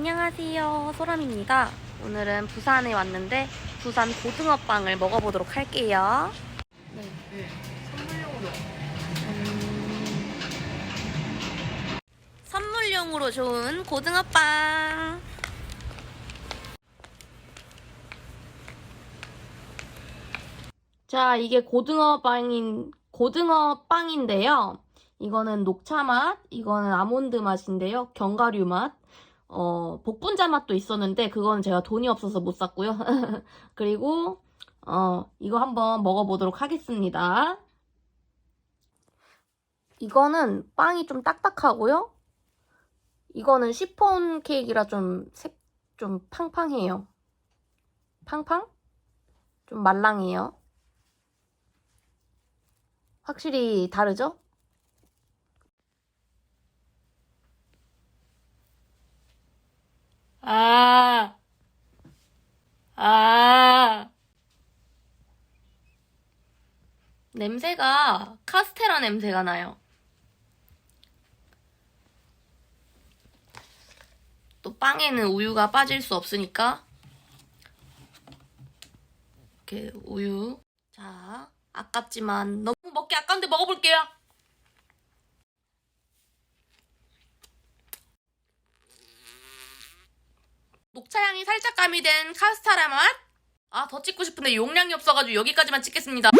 안녕하세요. 소람입니다. 오늘은 부산에 왔는데 부산 고등어빵을 먹어보도록 할게요. 네, 선물용으로. 음, 선물용으로 좋은 고등어빵. 자, 이게 고등어빵인 고등어빵인데요. 이거는 녹차 맛, 이거는 아몬드 맛인데요. 견과류 맛. 어, 복분자 맛도 있었는데 그거는 제가 돈이 없어서 못 샀고요. 그리고 어, 이거 한번 먹어보도록 하겠습니다. 이거는 빵이 좀 딱딱하고요. 이거는 시폰 케이크라 좀 색, 좀 팡팡해요. 팡팡? 좀 말랑해요. 확실히 다르죠? 아, 아. 냄새가 카스테라 냄새가 나요. 또 빵에는 우유가 빠질 수 없으니까 이렇게 우유. 자, 아깝지만 너무 먹기 아까운데 먹어볼게요. 녹차향이 살짝 가미된 카스테라 맛. 아, 더 찍고 싶은데 용량이 없어가지고 여기까지만 찍겠습니다.